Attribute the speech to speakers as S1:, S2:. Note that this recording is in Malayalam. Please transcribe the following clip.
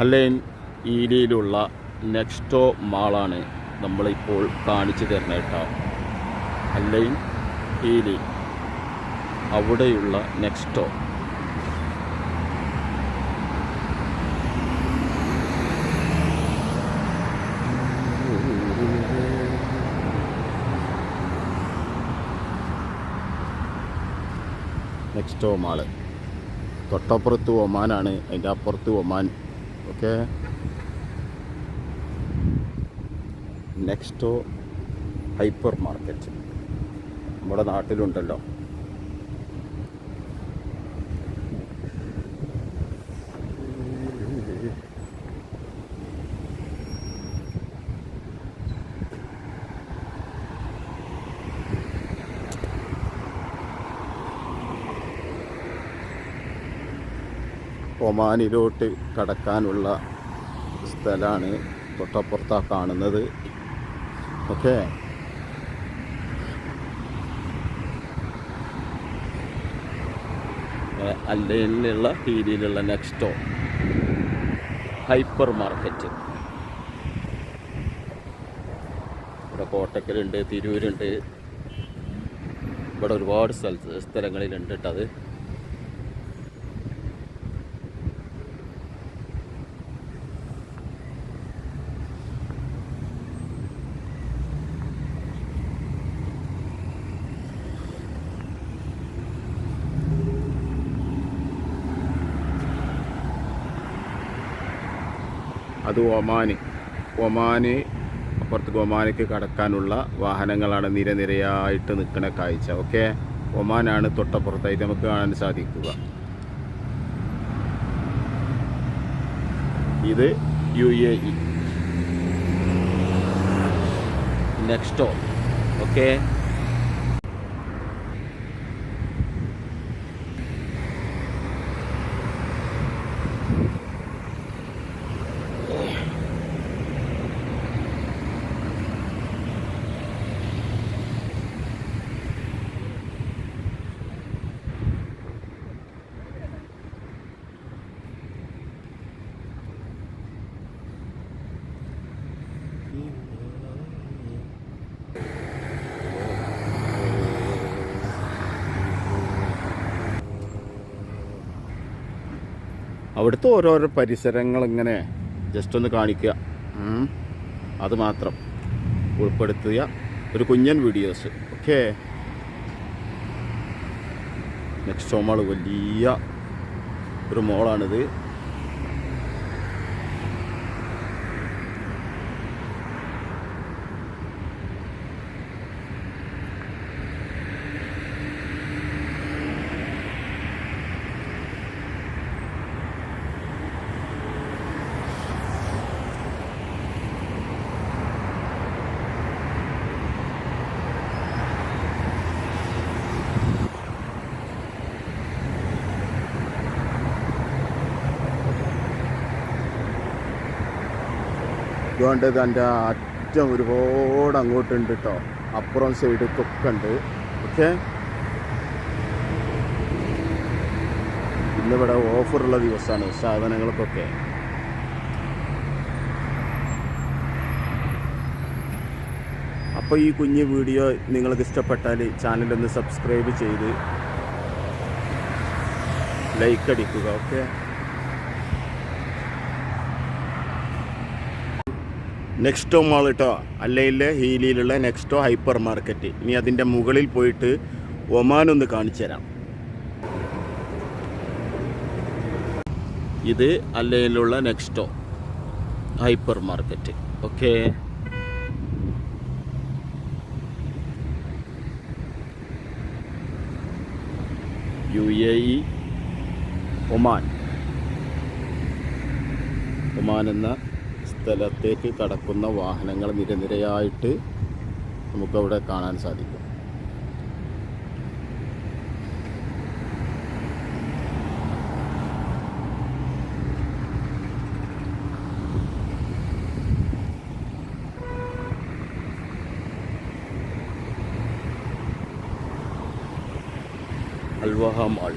S1: അല്ലൈൻ ഈലിയിലുള്ള നെക്സ്റ്റോ മാളാണ് നമ്മളിപ്പോൾ കാണിച്ചു തരുന്നത് കേട്ടോ. അല്ലൈൻ ഈലി അവിടെയുള്ള നെക്സ്റ്റോ. നെക്സ്റ്റോ മാൾ. തൊട്ടപ്പുറത്ത് ഒമാനാണ് അതിന്റെ അപ്പുറത്ത് Oman. Okay. Nexto hyper market നമ്മുടെ നാട്ടിലുണ്ടല്ലോ. ഒമാനിലോട്ട് കടക്കാനുള്ള സ്ഥലമാണ് തൊട്ടപ്പുറത്താ കാണുന്നത്. ഓക്കെ. അല്ലയിലുള്ള രീതിയിലുള്ള നെക്സ്റ്റോ. Hyper market. ഇവിടെ കോട്ടക്കലുണ്ട് തിരൂരുണ്ട്. ഇവിടെ ഒരുപാട് സ്ഥലത്ത് സ്ഥലങ്ങളിലുണ്ട് കേട്ടോ അത് ഒമാന്. ഒമാന് അപ്പുറത്ത് ഒമാനിക്ക് കടക്കാനുള്ള വാഹനങ്ങളാണ് നിരനിരയായിട്ട് നിൽക്കുന്ന കാഴ്ച. ഓക്കെ? ഒമാനാണ് തൊട്ടപ്പുറത്തായിട്ട് നമുക്ക് കാണാൻ സാധിക്കുക. ഇത് U A E. Nesto okay? അവിടുത്തെ ഓരോരോ പരിസരങ്ങൾ ഇങ്ങനെ ജസ്റ്റ് ഒന്ന് കാണിക്കുക. അത് മാത്രം. ഉൾപ്പെടുത്തിയ ഒരു കുഞ്ഞൻ വീഡിയോസ് ഓക്കെ നെക്സ്റ്റ് നമ്മൾ വലിയ ഒരു മോളാണിത്. ഇതുകൊണ്ട് എന്റെ അറ്റം ഒരുപാട് അങ്ങോട്ടുണ്ട് കേട്ടോ അപ്പുറം സൈഡൊക്കെ ഉണ്ട്. ഓക്കെ? ഇന്നിവിടെ ഓഫറുള്ള ദിവസമാണ് സാധനങ്ങൾക്കൊക്കെ. അപ്പോൾ ഈ കുഞ്ഞ് വീഡിയോ നിങ്ങൾക്ക് ഇഷ്ടപ്പെട്ടാൽ ചാനലൊന്ന് സബ്സ്ക്രൈബ് ചെയ്ത് ലൈക്ക് അടിക്കുക. ഓക്കെ? നെക്സ്റ്റോ മാൾ കേട്ടോ ഹീലിയിലുള്ള നെക്സ്റ്റോ ഹൈപ്പർ മാർക്കറ്റ്. ഇനി അതിന്റെ മുകളിൽ പോയിട്ട് ഒമാൻ ഒന്ന് കാണിച്ചു തരാം. ഇത് അല്ലയിലുള്ള Nesto hypermarket. Okay. U A E Oman. Oman എന്ന സ്ഥലത്തേക്ക് കടക്കുന്ന വാഹനങ്ങൾ നിരനിരയായിട്ട് നമുക്കവിടെ കാണാൻ സാധിക്കും. അൽവഹ മാൾ